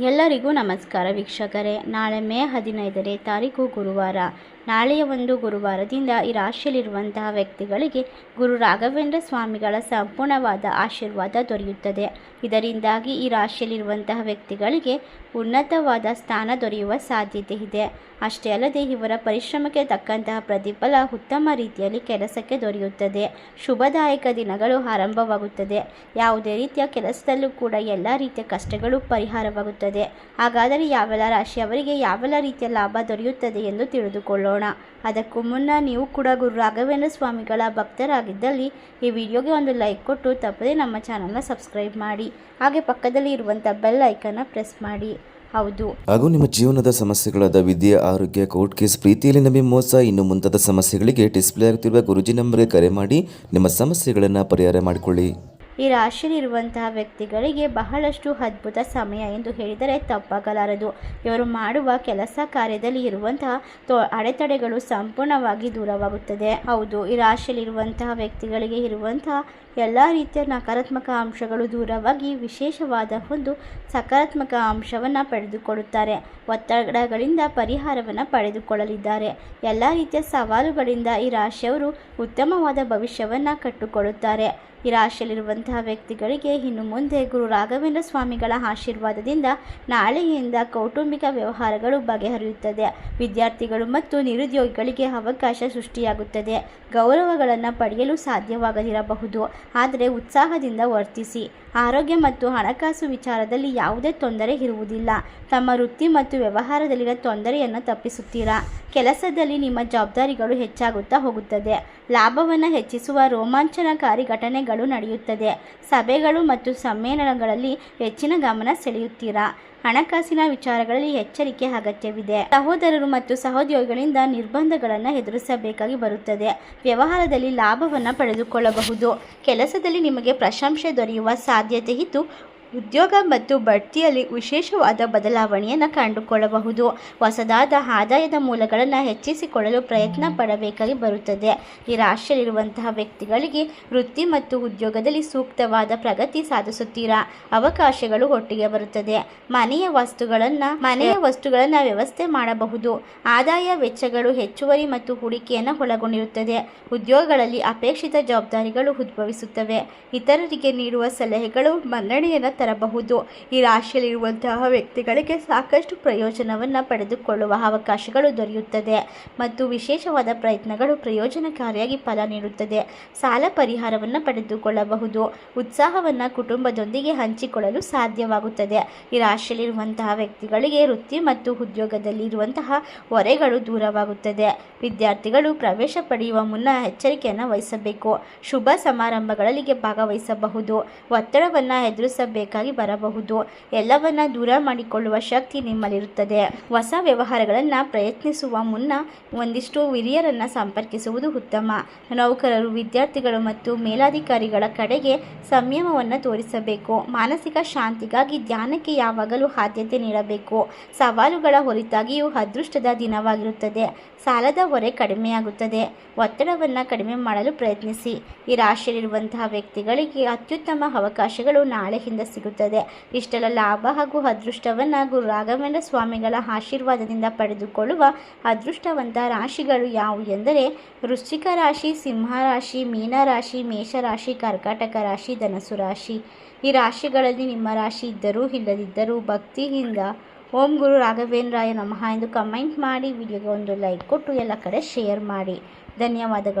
ಎಲ್ಲರಿಗೂ ನಮಸ್ಕಾರ ವೀಕ್ಷಕರೇ. ನಾಳೆ ಮೇ ಹದಿನೈದನೇ ತಾರೀಕು ಗುರುವಾರ. ನಾಳೆಯ ಒಂದು ಗುರುವಾರದಿಂದ ಈ ರಾಶಿಯಲ್ಲಿರುವಂತಹ ವ್ಯಕ್ತಿಗಳಿಗೆ ಗುರು ರಾಘವೇಂದ್ರ ಸ್ವಾಮಿಗಳ ಸಂಪೂರ್ಣವಾದ ಆಶೀರ್ವಾದ ದೊರೆಯುತ್ತದೆ. ಇದರಿಂದಾಗಿ ಈ ರಾಶಿಯಲ್ಲಿರುವಂತಹ ವ್ಯಕ್ತಿಗಳಿಗೆ ಉನ್ನತವಾದ ಸ್ಥಾನ ದೊರೆಯುವ ಸಾಧ್ಯತೆ ಇದೆ. ಅಷ್ಟೇ ಅಲ್ಲದೆ ಇವರ ಪರಿಶ್ರಮಕ್ಕೆ ತಕ್ಕಂತಹ ಪ್ರತಿಫಲ ಉತ್ತಮ ರೀತಿಯಲ್ಲಿ ಕೆಲಸಕ್ಕೆ ದೊರೆಯುತ್ತದೆ. ಶುಭದಾಯಕ ದಿನಗಳು ಆರಂಭವಾಗುತ್ತದೆ. ಯಾವುದೇ ರೀತಿಯ ಕೆಲಸದಲ್ಲೂ ಕೂಡ ಎಲ್ಲ ರೀತಿಯ ಕಷ್ಟಗಳು ಪರಿಹಾರವಾಗುತ್ತದೆ. ಹಾಗಾದರೆ ಯಾವೆಲ್ಲ ರಾಶಿಯವರಿಗೆ ಯಾವೆಲ್ಲ ರೀತಿಯ ಲಾಭ ದೊರೆಯುತ್ತದೆ ಎಂದು ತಿಳಿದುಕೊಳ್ಳೋಣ. ಅದಕ್ಕೂ ಮುನ್ನ ನೀವು ಕೂಡ ಗುರು ರಾಘವೇಂದ್ರ ಸ್ವಾಮಿಗಳ ಭಕ್ತರಾಗಿದ್ದಲ್ಲಿ ಈ ವಿಡಿಯೋಗೆ ಒಂದು ಲೈಕ್ ಕೊಟ್ಟು ತಪ್ಪದೇ ನಮ್ಮ ಚಾನಲ್ನ ಸಬ್ಸ್ಕ್ರೈಬ್ ಮಾಡಿ. ಹಾಗೆ ಪಕ್ಕದಲ್ಲಿ ಇರುವಂಥ ಬೆಲ್ ಐಕನ್ನ ಪ್ರೆಸ್ ಮಾಡಿ. ಹೌದು. ಹಾಗೂ ನಿಮ್ಮ ಜೀವನದ ಸಮಸ್ಯೆಗಳಾದ ವಿದ್ಯೆ, ಆರೋಗ್ಯ, ಕೋರ್ಟ್ ಕೇಸ್, ಪ್ರೀತಿಯಲ್ಲಿ ನಂಬಿ ಮೋಸ, ಇನ್ನು ಮುಂತಾದ ಸಮಸ್ಯೆಗಳಿಗೆ ಡಿಸ್ಪ್ಲೇ ಆಗುತ್ತಿರುವ ಗುರುಜಿ ನಂಬರ್ಗೆ ಕರೆ ಮಾಡಿ ನಿಮ್ಮ ಸಮಸ್ಯೆಗಳನ್ನು ಪರಿಹಾರ ಮಾಡಿಕೊಳ್ಳಿ. ಈ ರಾಶಿಯಲ್ಲಿರುವಂತಹ ವ್ಯಕ್ತಿಗಳಿಗೆ ಬಹಳಷ್ಟು ಅದ್ಭುತ ಸಮಯ ಎಂದು ಹೇಳಿದರೆ ತಪ್ಪಾಗಲಾರದು. ಇವರು ಮಾಡುವ ಕೆಲಸ ಕಾರ್ಯದಲ್ಲಿ ಇರುವಂತಹ ಅಡೆತಡೆಗಳು ಸಂಪೂರ್ಣವಾಗಿ ದೂರವಾಗುತ್ತದೆ. ಹೌದು, ಈ ರಾಶಿಯಲ್ಲಿರುವಂತಹ ವ್ಯಕ್ತಿಗಳಿಗೆ ಇರುವಂತಹ ಎಲ್ಲ ರೀತಿಯ ನಕಾರಾತ್ಮಕ ಅಂಶಗಳು ದೂರವಾಗಿ ವಿಶೇಷವಾದ ಒಂದು ಸಕಾರಾತ್ಮಕ ಅಂಶವನ್ನು ಪಡೆದುಕೊಳ್ಳುತ್ತಾರೆ. ಒತ್ತಡಗಳಿಂದ ಪರಿಹಾರವನ್ನು ಪಡೆದುಕೊಳ್ಳಲಿದ್ದಾರೆ. ಎಲ್ಲ ರೀತಿಯ ಸವಾಲುಗಳಿಂದ ಈ ರಾಶಿಯವರು ಉತ್ತಮವಾದ ಭವಿಷ್ಯವನ್ನು ಕಟ್ಟಿಕೊಳ್ಳುತ್ತಾರೆ. ಈ ರಾಶಿಯಲ್ಲಿರುವಂತಹ ವ್ಯಕ್ತಿಗಳಿಗೆ ಇನ್ನು ಮುಂದೆ ಗುರು ರಾಘವೇಂದ್ರ ಸ್ವಾಮಿಗಳ ಆಶೀರ್ವಾದದಿಂದ ನಾಳೆಯಿಂದ ಕೌಟುಂಬಿಕ ವ್ಯವಹಾರಗಳು ಬಗೆಹರಿಯುತ್ತದೆ. ವಿದ್ಯಾರ್ಥಿಗಳು ಮತ್ತು ನಿರುದ್ಯೋಗಿಗಳಿಗೆ ಅವಕಾಶ ಸೃಷ್ಟಿಯಾಗುತ್ತದೆ. ಗೌರವಗಳನ್ನು ಪಡೆಯಲು ಸಾಧ್ಯವಾಗದಿರಬಹುದು. ಆದರೆ ಉತ್ಸಾಹದಿಂದ ವರ್ತಿಸಿ. ಆರೋಗ್ಯ ಮತ್ತು ಹಣಕಾಸು ವಿಚಾರದಲ್ಲಿ ಯಾವುದೇ ತೊಂದರೆ ಇರುವುದಿಲ್ಲ. ತಮ್ಮ ವೃತ್ತಿ ಮತ್ತು ವ್ಯವಹಾರದಲ್ಲಿನ ತೊಂದರೆಯನ್ನು ತಪ್ಪಿಸುತ್ತೀರಾ? ಕೆಲಸದಲ್ಲಿ ನಿಮ್ಮ ಜವಾಬ್ದಾರಿಗಳು ಹೆಚ್ಚಾಗುತ್ತಾ ಹೋಗುತ್ತದೆ. ಲಾಭವನ್ನು ಹೆಚ್ಚಿಸುವ ರೋಮಾಂಚನಕಾರಿ ಘಟನೆಗಳು ನಡೆಯುತ್ತದೆ. ಸಭೆಗಳು ಮತ್ತು ಸಮ್ಮೇಳನಗಳಲ್ಲಿ ಹೆಚ್ಚಿನ ಗಮನ ಸೆಳೆಯುತ್ತೀರಾ? ಹಣಕಾಸಿನ ವಿಚಾರಗಳಲ್ಲಿ ಎಚ್ಚರಿಕೆ ಅಗತ್ಯವಿದೆ. ಸಹೋದರರು ಮತ್ತು ಸಹೋದ್ಯೋಗಿಗಳಿಂದ ನಿರ್ಬಂಧಗಳನ್ನು ಎದುರಿಸಬೇಕಾಗಿ ಬರುತ್ತದೆ. ವ್ಯವಹಾರದಲ್ಲಿ ಲಾಭವನ್ನು ಪಡೆದುಕೊಳ್ಳಬಹುದು. ಕೆಲಸದಲ್ಲಿ ನಿಮಗೆ ಪ್ರಶಂಸೆ ದೊರೆಯುವ ಸಾಧ್ಯತೆ ಇದ್ದು ಉದ್ಯೋಗ ಮತ್ತು ಬಡ್ತಿಯಲ್ಲಿ ವಿಶೇಷವಾದ ಬದಲಾವಣೆಯನ್ನು ಕಂಡುಕೊಳ್ಳಬಹುದು. ಹೊಸದಾದ ಆದಾಯದ ಮೂಲಗಳನ್ನು ಹೆಚ್ಚಿಸಿಕೊಳ್ಳಲು ಪ್ರಯತ್ನ ಪಡಬೇಕಾಗಿ ಬರುತ್ತದೆ. ಈ ವ್ಯಕ್ತಿಗಳಿಗೆ ವೃತ್ತಿ ಮತ್ತು ಉದ್ಯೋಗದಲ್ಲಿ ಸೂಕ್ತವಾದ ಪ್ರಗತಿ ಸಾಧಿಸುತ್ತೀರಾ? ಅವಕಾಶಗಳು ಒಟ್ಟಿಗೆ ಬರುತ್ತದೆ. ಮನೆಯ ವಸ್ತುಗಳನ್ನು ಮನೆಯ ವಸ್ತುಗಳನ್ನು ವ್ಯವಸ್ಥೆ ಮಾಡಬಹುದು. ಆದಾಯ ವೆಚ್ಚಗಳು ಹೆಚ್ಚುವರಿ ಮತ್ತು ಹೂಡಿಕೆಯನ್ನು ಒಳಗೊಂಡಿರುತ್ತದೆ. ಉದ್ಯೋಗಗಳಲ್ಲಿ ಅಪೇಕ್ಷಿತ ಜವಾಬ್ದಾರಿಗಳು ಉದ್ಭವಿಸುತ್ತವೆ. ಇತರರಿಗೆ ನೀಡುವ ಸಲಹೆಗಳು ಮನ್ನಣೆಯನ್ನು ತರಬಹುದು. ಈ ರಾಶಿಯಲ್ಲಿರುವಂತಹ ವ್ಯಕ್ತಿಗಳಿಗೆ ಸಾಕಷ್ಟು ಪ್ರಯೋಜನವನ್ನು ಪಡೆದುಕೊಳ್ಳುವ ಅವಕಾಶಗಳು ದೊರೆಯುತ್ತದೆ ಮತ್ತು ವಿಶೇಷವಾದ ಪ್ರಯತ್ನಗಳು ಪ್ರಯೋಜನಕಾರಿಯಾಗಿ ಫಲ ನೀಡುತ್ತದೆ. ಸಾಲ ಪರಿಹಾರವನ್ನು ಪಡೆದುಕೊಳ್ಳಬಹುದು. ಉತ್ಸಾಹವನ್ನು ಕುಟುಂಬದೊಂದಿಗೆ ಹಂಚಿಕೊಳ್ಳಲು ಸಾಧ್ಯವಾಗುತ್ತದೆ. ಈ ರಾಶಿಯಲ್ಲಿರುವಂತಹ ವ್ಯಕ್ತಿಗಳಿಗೆ ವೃತ್ತಿ ಮತ್ತು ಉದ್ಯೋಗದಲ್ಲಿ ಇರುವಂತಹ ಹೊರೆಗಳು ದೂರವಾಗುತ್ತದೆ. ವಿದ್ಯಾರ್ಥಿಗಳು ಪ್ರವೇಶ ಪಡೆಯುವ ಮುನ್ನ ಎಚ್ಚರಿಕೆಯನ್ನು ವಹಿಸಬೇಕು. ಶುಭ ಸಮಾರಂಭಗಳಿಗೆ ಭಾಗವಹಿಸಬಹುದು. ಒತ್ತಡವನ್ನು ಎದುರಿಸಬೇಕಾಗಿ ಬರಬಹುದು. ಎಲ್ಲವನ್ನ ದೂರ ಮಾಡಿಕೊಳ್ಳುವ ಶಕ್ತಿ ನಿಮ್ಮಲ್ಲಿರುತ್ತದೆ. ಹೊಸ ವ್ಯವಹಾರಗಳನ್ನು ಪ್ರಯತ್ನಿಸುವ ಮುನ್ನ ಒಂದಿಷ್ಟು ಹಿರಿಯರನ್ನ ಸಂಪರ್ಕಿಸುವುದು ಉತ್ತಮ. ನೌಕರರು, ವಿದ್ಯಾರ್ಥಿಗಳು ಮತ್ತು ಮೇಲಾಧಿಕಾರಿಗಳ ಕಡೆಗೆ ಸಂಯಮವನ್ನು ತೋರಿಸಬೇಕು. ಮಾನಸಿಕ ಶಾಂತಿಗಾಗಿ ಧ್ಯಾನಕ್ಕೆ ಯಾವಾಗಲೂ ಆದ್ಯತೆ ನೀಡಬೇಕು. ಸವಾಲುಗಳ ಹೊರತಾಗಿಯೂ ಅದೃಷ್ಟದ ದಿನವಾಗಿರುತ್ತದೆ. ಸಾಲದ ಹೊರೆ ಕಡಿಮೆಯಾಗುತ್ತದೆ. ಒತ್ತಡವನ್ನು ಕಡಿಮೆ ಮಾಡಲು ಪ್ರಯತ್ನಿಸಿ. ಈ ರಾಶಿಯಲ್ಲಿರುವಂತಹ ವ್ಯಕ್ತಿಗಳಿಗೆ ಅತ್ಯುತ್ತಮ ಅವಕಾಶಗಳು ನಾಳೆಯಿಂದ ಸಿಗುತ್ತದೆ. ಇಷ್ಟೆಲ್ಲ ಲಾಭ ಹಾಗೂ ಅದೃಷ್ಟವನ್ನು ಗುರು ರಾಘವೇಂದ್ರ ಸ್ವಾಮಿಗಳ ಆಶೀರ್ವಾದದಿಂದ ಪಡೆದುಕೊಳ್ಳುವ ಅದೃಷ್ಟವಂತ ರಾಶಿಗಳು ಯಾವುವು ಎಂದರೆ, ವೃಶ್ಚಿಕ ರಾಶಿ, ಸಿಂಹ ರಾಶಿ, ಮೀನ ರಾಶಿ ಮೇಷರಾಶಿ ಕರ್ಕಾಟಕ ರಾಶಿ ಧನಸು ರಾಶಿ. ಈ ರಾಶಿಗಳಲ್ಲಿ ನಿಮ್ಮ ರಾಶಿ ಇದ್ದರೂ ಇಲ್ಲದಿದ್ದರೂ ಭಕ್ತಿಯಿಂದ ಓಂ ಗುರು ರಾಘವೇಂದ್ರಾಯ ನಮಃ ಎಂದು ಕಮೆಂಟ್ ಮಾಡಿ, ವಿಡಿಯೋಗೆ ಒಂದು ಲೈಕ್ ಕೊಟ್ಟು ಎಲ್ಲ ಕಡೆ ಶೇರ್ ಮಾಡಿ. ಧನ್ಯವಾದಗಳು.